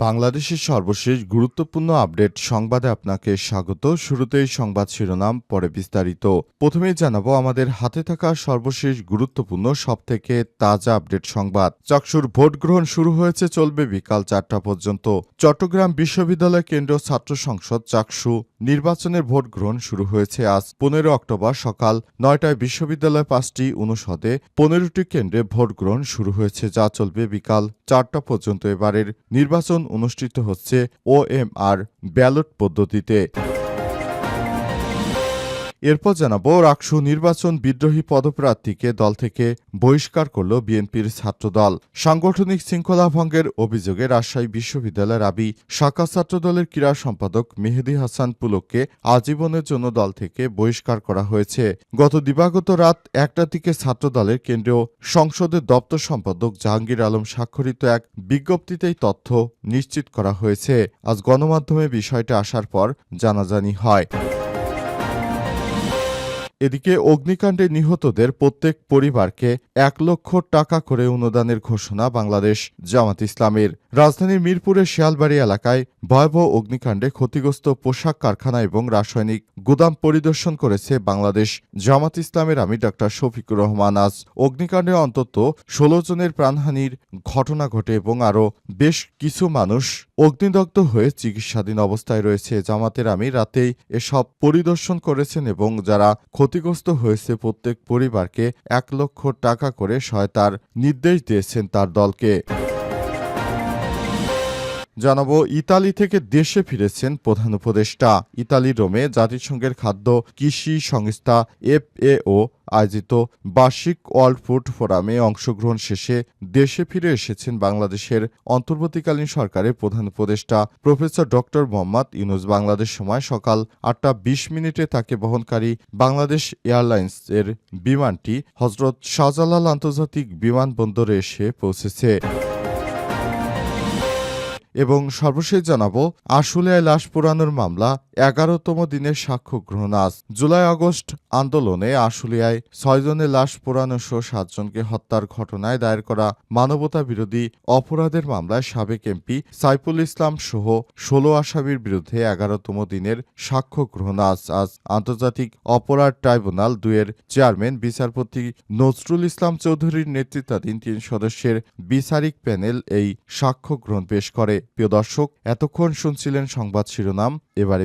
বাংলাদেশের সর্বশেষ গুরুত্বপূর্ণ আপডেট সংবাদে আপনাকে স্বাগত। শুরুতেই সংবাদ শিরোনাম, পরে বিস্তারিত। প্রথমে জানাব, আমাদের হাতে থাকা সর্বশেষ গুরুত্বপূর্ণ, সবথেকে তাজা আপডেট সংবাদ। চাকসুর ভোট গ্রহণ শুরু হয়েছে, চলবে বিকাল চারটা পর্যন্ত। চট্টগ্রাম বিশ্ববিদ্যালয় কেন্দ্রীয় ছাত্র সংসদ চাকসু নির্বাচনের ভোট গ্রহণ শুরু হয়েছে আজ পনেরো অক্টোবর সকাল নয়টায়। বিশ্ববিদ্যালয় পাঁচটি অনুষদে পনেরোটি কেন্দ্রে ভোট গ্রহণ শুরু হয়েছে, যা চলবে বিকাল চারটা পর্যন্ত। এবারের নির্বাচন অনুষ্ঠিত হচ্ছে ও এম আর ব্যালট পদ্ধতিতে। এরপর জানাব, রাকসু নির্বাচন বিদ্রোহী পদপ্রার্থীকে দল থেকে বহিষ্কার করল বিএনপির ছাত্রদল। সাংগঠনিক শৃঙ্খলা ভঙ্গের অভিযোগে রাজশাহী বিশ্ববিদ্যালয়ের আবি শাখা ছাত্রদলের ক্রীড়া সম্পাদক মেহেদি হাসান পুলককে আজীবনের জন্য দল থেকে বহিষ্কার করা হয়েছে। গত দিবাগত রাত একটার দিকে ছাত্রদলের কেন্দ্রীয় সংসদের দপ্তর সম্পাদক জাহাঙ্গীর আলম স্বাক্ষরিত এক বিজ্ঞপ্তিতেই তথ্য নিশ্চিত করা হয়েছে। আজ গণমাধ্যমে বিষয়টা আসার পর জানাজানি হয়। এদিকে অগ্নিকাণ্ডে নিহতদের প্রত্যেক পরিবারকে এক লক্ষ টাকা করে অনুদানের ঘোষণা বাংলাদেশ জামাত ইসলামের। রাজধানীর মিরপুরের শিয়ালবাড়ি এলাকায় ভয়াবহ অগ্নিকাণ্ডে ক্ষতিগ্রস্ত পোশাক কারখানা এবং রাসায়নিক গুদাম পরিদর্শন করেছে বাংলাদেশ জামাত ইসলামের আমি ডাক্তার শফিকুর রহমান। আজ অগ্নিকাণ্ডে অন্তত ষোলো জনের প্রাণহানির ঘটনা ঘটে এবং আরও বেশ কিছু মানুষ অগ্নিদগ্ধ হয়ে চিকিৎসাধীন অবস্থায় রয়েছে জামাতের আমি রাতেই এসব পরিদর্শন করেছেন এবং যারা ক্ষতিগ্রস্ত হয়েছে প্রত্যেক পরিবারকে এক লক্ষ টাকা করে সহায়তার নির্দেশ দিয়েছেন তার দলকে। জানাব, ইতালি থেকে দেশে ফিরেছেন প্রধান উপদেষ্টা। ইতালি রোমে জাতিসংঘের খাদ্য কৃষি সংস্থা এফএও আয়োজিত বার্ষিক ওয়ার্ল্ড ফুড ফোরামে অংশগ্রহণ শেষে দেশে ফিরে এসেছেন বাংলাদেশের অন্তর্বর্তীকালীন সরকারের প্রধান উপদেষ্টা। প্রফেসর ডক্টর মোহাম্মদ ইউনুস বাংলাদেশ সময় সকাল আটটা বিশ মিনিটে তাকে বহনকারী বাংলাদেশ এয়ারলাইন্স এর বিমানটি হজরত শাহজালাল আন্তর্জাতিক বিমানবন্দরে এসে পৌঁছেছে। এবং সর্বশেষ জানাব আশুলিয়ায় লাশ পোড়ানোর মামলা এগারোতম দিনের সাক্ষ্য গ্রহণ আজ। জুলাই, আগস্ট আন্দোলনে আশুলিয়ায় ছয়জনের লাশ পোড়ানো সহ সাতজনকে হত্যার ঘটনায় দায়ের করা মানবতা বিরোধী অপরাধের মামলায় সাবেক এমপি সাইফুল ইসলাম সহ ষোলো আসামির বিরুদ্ধে এগারোতম দিনের সাক্ষ্য গ্রহণ আজ। আজ আন্তর্জাতিক অপরাধ ট্রাইব্যুনাল দুয়ের চেয়ারম্যান, বিচারপতি নজরুল ইসলাম চৌধুরীর নেতৃত্বাধীন তিন সদস্যের বিচারিক প্যানেল এই সাক্ষ্য গ্রহণ পেশ করে। প্রিয় দর্শক, এতক্ষণ শুনছিলেন সংবাদ শিরোনাম। এবারে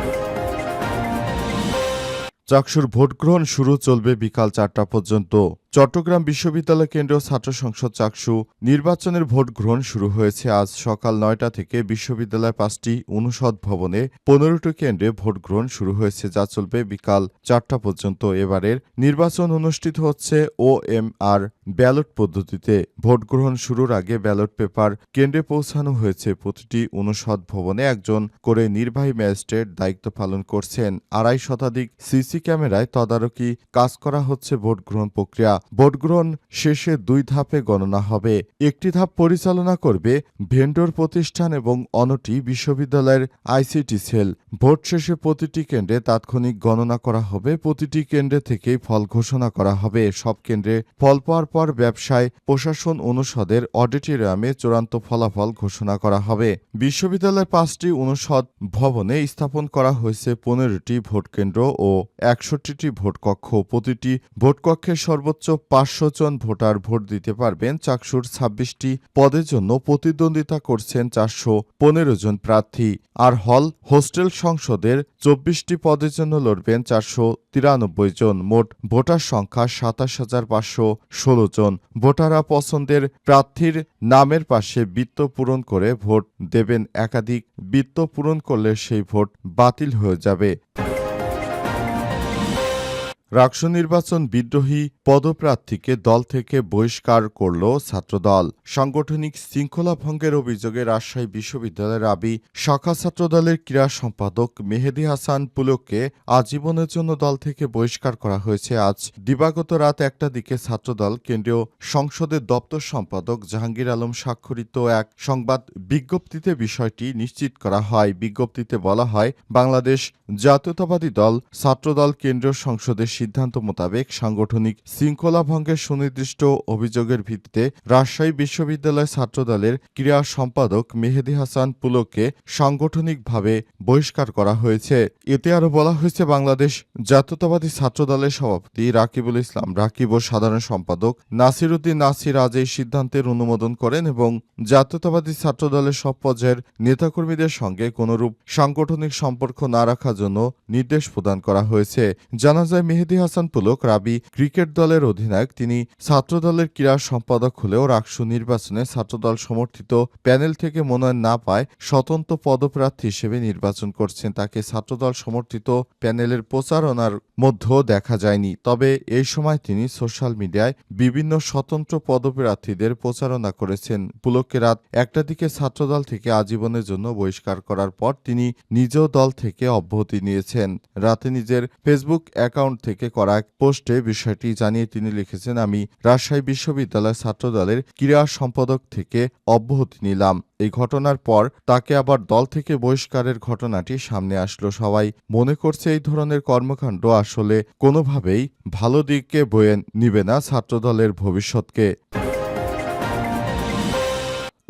চাকসুর ভোটগ্রহণ শুরু চলবে বিকাল চারটা পর্যন্ত। চট্টগ্রাম বিশ্ববিদ্যালয় কেন্দ্রীয় ছাত্র সংসদ চাকসু নির্বাচনের ভোট গ্রহণ শুরু হয়েছে আজ সকাল নয়টা থেকে বিশ্ববিদ্যালয় পাঁচটি অনুষদ ভবনে, পনেরোটি কেন্দ্রে ভোট গ্রহণ শুরু হয়েছে যা চলবে বিকাল চারটা পর্যন্ত। এবারের নির্বাচন অনুষ্ঠিত হচ্ছে ও এম আর ব্যালট পদ্ধতিতে। ভোট গ্রহণ শুরুর আগে ব্যালট পেপার কেন্দ্রে পৌঁছানো হয়েছে। প্রতিটি অনুষদ ভবনে একজন করে নির্বাহী ম্যাজিস্ট্রেট দায়িত্ব পালন করছেন। আড়াই শতাধিক সিসি ক্যামেরায় তদারকি কাজ করা হচ্ছে ভোট গ্রহণ প্রক্রিয়া। ভোট গ্রহণ শেষে দুই ধাপে গণনা হবে। একটি ধাপ পরিচালনা করবে ভেন্ডর প্রতিষ্ঠান এবং অনটি বিশ্ববিদ্যালয়ের আইসিটি সেল। ভোট শেষে প্রতিটি কেন্দ্রে তাৎক্ষণিক গণনা করা হবে। প্রতিটি কেন্দ্রে থেকেই ফল ঘোষণা করা হবে। সব কেন্দ্রে ফল পাওয়ার পর ব্যবসায় প্রশাসন অনুষদের অডিটোরিয়ামে চূড়ান্ত ফলাফল ঘোষণা করা হবে। বিশ্ববিদ্যালয়ের পাঁচটি অনুষদ ভবনে স্থাপন করা হয়েছে পনেরোটি ভোট কেন্দ্র ও একষট্টিটি ভোটকক্ষ। প্রতিটি ভোট কক্ষে সর্বোচ্চ পাঁচশো জন ভোটার ভোট দিতে পারবেন। চাকসুর ছাব্বিশটি পদের জন্য প্রতিদ্বন্দ্বিতা করছেন চারশো পনেরো জন প্রার্থী। আর হল, হোস্টেল সংসদের চব্বিশটি পদের জন্য লড়বেন চারশো তিরানব্বই জন। মোট ভোটার সংখ্যা সাতাশ হাজার পাঁচশো ষোলো জন। ভোটাররা পছন্দের প্রার্থীর নামের পাশে বৃত্ত পূরণ করে ভোট দেবেন। একাধিক বৃত্ত পূরণ করলে সেই ভোট বাতিল হয়ে যাবে। রাকসু নির্বাচন বিদ্রোহী পদপ্রার্থীকে দল থেকে বহিষ্কার করল ছাত্রদল। সাংগঠনিক শৃঙ্খলা ভঙ্গের অভিযোগে রাজশাহী বিশ্ববিদ্যালয়ের আবি শাখা ছাত্রদলের ক্রীড়া সম্পাদক মেহেদি হাসান পুলককে আজীবনের জন্য দল থেকে বহিষ্কার করা হয়েছে। আজ দিবাগত রাত একটা দিকে ছাত্রদল কেন্দ্রীয় সংসদের দপ্তর সম্পাদক জাহাঙ্গীর আলম স্বাক্ষরিত এক সংবাদ বিজ্ঞপ্তিতে বিষয়টি নিশ্চিত করা হয়। বিজ্ঞপ্তিতে বলা হয়, বাংলাদেশ জাতীয়তাবাদী দল ছাত্রদল কেন্দ্রীয় সংসদের সিদ্ধান্ত মোতাবেক সাংগঠনিক শৃঙ্খলা ভঙ্গের সুনির্দিষ্ট অভিযোগের ভিত্তিতে রাজশাহী বিশ্ববিদ্যালয় ছাত্রদলের ক্রীড়া সম্পাদক মেহেদি হাসান পুলককে সাংগঠনিকভাবে বহিষ্কার করা হয়েছে। এতে আরও বলা হয়েছে, বাংলাদেশ জাতীয়তাবাদী ছাত্রদলের সভাপতি রাকিবুল ইসলাম রাকিব ও সাধারণ সম্পাদক নাসির উদ্দিন নাসির আজ এই সিদ্ধান্তের অনুমোদন করেন এবং জাতীয়তাবাদী ছাত্রদলের সব পর্যায়ের নেতাকর্মীদের সঙ্গে কোনরূপ সাংগঠনিক সম্পর্ক না রাখার জন্য নির্দেশ প্রদান করা হয়েছে। জানা যায়, মেহেদি হাসান পুলক রাবি ক্রিকেট দলের অধিনায়ক, তিনি ছাত্রদলের ক্রীড়া সম্পাদক হলেও রাকসু নির্বাচনে ছাত্রদল সমর্থিত প্যানেল থেকে মনোনয়ন না পায়, স্বতন্ত্র পদপ্রার্থী হিসেবে নির্বাচন করছেন। তাকে ছাত্রদল সমর্থিত প্যানেলের প্রচারণার মধ্যেও দেখা যায়নি। তবে এই সময় তিনি সোশ্যাল মিডিয়ায় বিভিন্ন স্বতন্ত্র পদপ্রার্থীদের প্রচারণা করেছেন। পুলককে রাত একটা দিকে ছাত্রদল থেকে আজীবনের জন্য বহিষ্কার করার পর তিনি নিজেও দল থেকে অব্যাহতি নিয়েছেন। রাতে নিজের ফেসবুক অ্যাকাউন্ট থেকে করা এক পোস্টে বিষয়টি জানিয়ে তিনি লিখেছেন, আমি রাজশাহী বিশ্ববিদ্যালয় ছাত্র দলের ক্রীড়া সম্পাদক থেকে অব্যাহতি নিলাম। এই ঘটনার পর তাকে আবার দল থেকে বহিষ্কারের ঘটনাটি সামনে আসলো। সবাই মনে করছে এই ধরনের কর্মকাণ্ড আসলে কোনোভাবেই ভালো দিককে বয়ে নিবে না ছাত্রদলের ভবিষ্যৎকে।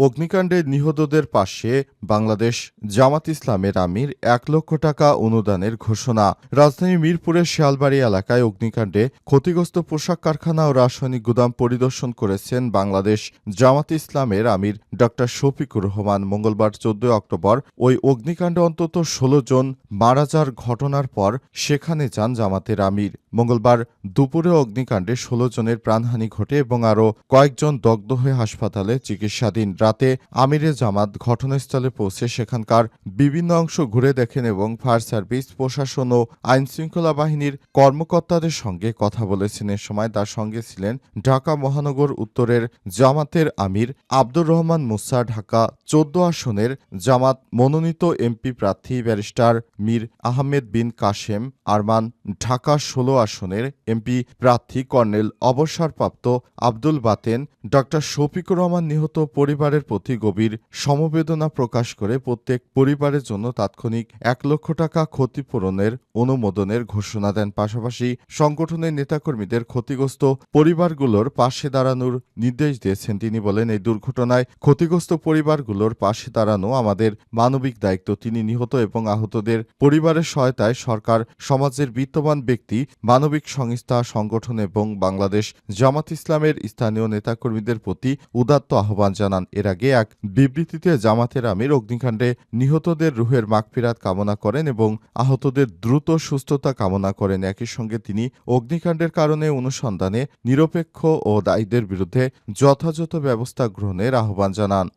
অগ্নিকাণ্ডে নিহতদের পাশে বাংলাদেশ জামাত ইসলামের আমির এক লক্ষ টাকা অনুদানের ঘোষণা। রাজধানী মিরপুরের শিয়ালবাড়ি এলাকায় অগ্নিকাণ্ডে ক্ষতিগ্রস্ত পোশাক কারখানা ও রাসায়নিক গুদাম পরিদর্শন করেছেন বাংলাদেশ জামাত ইসলামের আমির ড শফিকুর রহমান। মঙ্গলবার চোদ্দ অক্টোবর ওই অগ্নিকাণ্ডে অন্তত ষোলো জন মারা যাওয়ার ঘটনার পর সেখানে যান জামাতের আমির। মঙ্গলবার দুপুরে অগ্নিকাণ্ডে ষোলো জনের প্রাণহানি ঘটে এবং আরও কয়েকজন দগ্ধ হয়ে হাসপাতালে চিকিৎসাধীন। রাতে আমিরে জামাত ঘটনাস্থলে পৌঁছে সেখানকার বিভিন্ন অংশ ঘুরে দেখেন এবং ফায়ার সার্ভিস, প্রশাসন ও আইনশৃঙ্খলা বাহিনীর কর্মকর্তাদের সঙ্গে কথা বলেছেন। এ সময় তার সঙ্গে ছিলেন ঢাকা মহানগর উত্তরের জামাতের আমির আব্দুর রহমান মুসা, ঢাকা চোদ্দ আসনের জামাত মনোনীত এমপি প্রার্থী ব্যারিস্টার মীর আহমেদ বিন কাশেম, আরমান ঢাকা ষোলো আসনের এমপি প্রার্থী কর্নেল অবসরপ্রাপ্ত আব্দুল বাতেন ড শফিকুর রহমান নিহত পরিবারের প্রতি গভীর সমবেদনা প্রকাশ করে প্রত্যেক পরিবারের জন্য তাৎক্ষণিক এক লক্ষ টাকা ক্ষতিপূরণের অনুমোদনের ঘোষণা দেন। পাশাপাশি সংগঠনের নেতাকর্মীদের ক্ষতিগ্রস্ত পরিবারগুলোর পাশে দাঁড়ানোর নির্দেশ দিয়েছেন তিনি বলেন, এই দুর্ঘটনায় ক্ষতিগ্রস্ত পরিবারগুলোর পাশে দাঁড়ানো আমাদের মানবিক দায়িত্ব। তিনি নিহত এবং আহতদের পরিবারের সহায়তায় সরকার সমাজের বিত্তবান ব্যক্তি, মানবিক সংস্থা, সংগঠন এবং বাংলাদেশ জামাত ইসলামের স্থানীয় নেতাকর্মীদের প্রতি উদাত্ত আহ্বান জানান। এর আগে এক বিবৃতিতে জামাতের আমির অগ্নিকাণ্ডে নিহতদের রুহের মাগফিরাত কামনা করেন এবং আহতদের দ্রুত সুস্থতা কামনা করেন। একই সঙ্গে তিনি অগ্নিকাণ্ডের কারণে অনুসন্ধানে নিরপেক্ষ ও দায়ীদের বিরুদ্ধে যথাযথ ব্যবস্থা গ্রহণের আহ্বান জানান।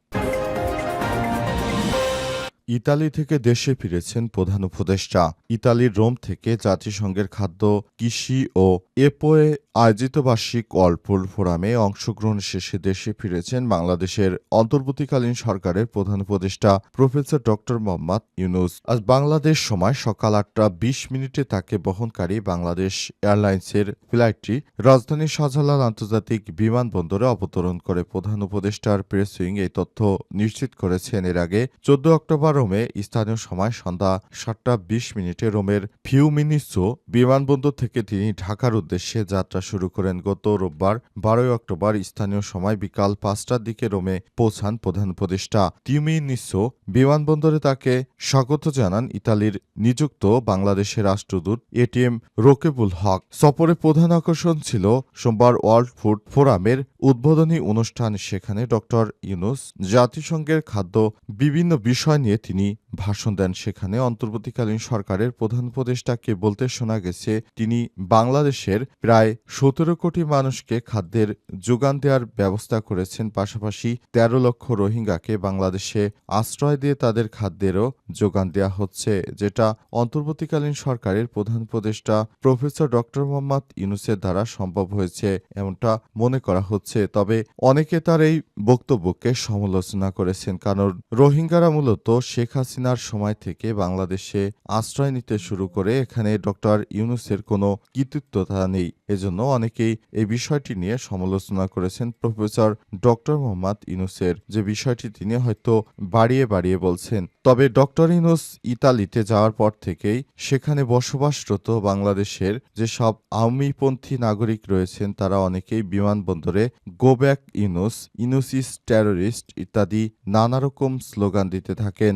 ইতালি থেকে দেশে ফিরেছেন প্রধান উপদেষ্টা। ইতালির রোম থেকে জাতিসংঘের খাদ্য, কৃষি ও এপোয়ে আয়োজিত বার্ষিক অল্পর ফোরামে অংশগ্রহণ শেষে দেশে ফিরেছেন বাংলাদেশের অন্তর্বর্তীকালীন সরকারের প্রধান উপদেষ্টা, প্রফেসর ডক্টর মোহাম্মদ ইউনুস। আজ বাংলাদেশ সময় সকাল আটটা বিশ মিনিটে তাকে বহনকারী বাংলাদেশ এয়ারলাইন্সের ফ্লাইটটি রাজধানীর শাহজালাল আন্তর্জাতিক বিমানবন্দরে অবতরণ করে। প্রধান উপদেষ্টার প্রেস উইং এই তথ্য নিশ্চিত করেছেন। এর আগে চোদ্দ অক্টোবর রোমে স্থানীয় সময় সন্ধ্যা সাতটা বিশ মিনিটে রোমের ফিউমিনিসো বিমানবন্দর থেকে তিনি ঢাকার উদ্দেশ্যে যাত্রা শুরু করেন। গত রোববার বারোই অক্টোবর স্থানীয় সময় বিকাল পাঁচটার দিকে রোমে পৌঁছান প্রধান উপদেষ্টা। তিউমিনিসো বিমানবন্দরে তাকে স্বাগত জানান ইতালির নিযুক্ত বাংলাদেশের রাষ্ট্রদূত এটিএম রোকেবুল হক। সফরে প্রধান আকর্ষণ ছিল সোমবার ওয়ার্ল্ড ফুড ফোরামের উদ্বোধনী অনুষ্ঠান। সেখানে ডক্টর ইউনুস জাতিসংঘের খাদ্য বিভিন্ন বিষয় নিয়ে তিনি ভাষণ দেন সেখানে। অন্তর্বর্তীকালীন সরকারের প্রধান উপদেষ্টাকে বলতে শোনা গেছে, তিনি বাংলাদেশের প্রায় সতেরো কোটি মানুষকে খাদ্যের যোগান দেওয়ার ব্যবস্থা করেছেন। পাশাপাশি তেরো লক্ষ রোহিঙ্গাকে বাংলাদেশে আশ্রয় দিয়ে তাদের খাদ্যেরও যোগান দেওয়া হচ্ছে, যেটা অন্তর্বর্তীকালীন সরকারের প্রধান উপদেষ্টা প্রফেসর ডক্টর মোহাম্মদ ইউনুসের দ্বারা সম্ভব হয়েছে এমনটা মনে করা হচ্ছে। তবে অনেকে তার এই বক্তব্যকে সমালোচনা করেছেন, কারণ রোহিঙ্গারা মূলত শেখ হাসিনার সময় থেকে বাংলাদেশে আশ্রয় নিতে শুরু করে, এখানে ডক্টর ইউনুসের কোনো কৃতিত্বতা নেই। এজন্য অনেকেই এই বিষয়টি নিয়ে সমালোচনা করেছেন প্রফেসর ডক্টর মোহাম্মদ ইউনুসের। যে বিষয়টি তিনি হয়তো বাড়িয়ে বাড়িয়ে বলছেন। তবে ডক্টর ইউনুস ইতালিতে যাওয়ার পর থেকেই সেখানে বসবাসরত বাংলাদেশের যেসব আওয়ামীপন্থী নাগরিক রয়েছেন, তারা অনেকেই বিমানবন্দরে গো ব্যাক ইউনুস ইনুসিস টেরোরিস্ট ইত্যাদি নানা রকম স্লোগান দিতে থাকেন।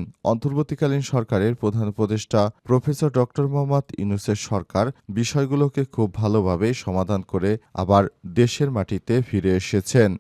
অন্তর্বর্তীকালীন সরকারের প্রধান উপদেষ্টা প্রফেসর ডক্টর মোহাম্মদ ইউনুসের সরকার বিষয়গুলোকে খুব ভালোভাবে সমাধান করে আবার দেশের মাটিতে ফিরে এসেছেন।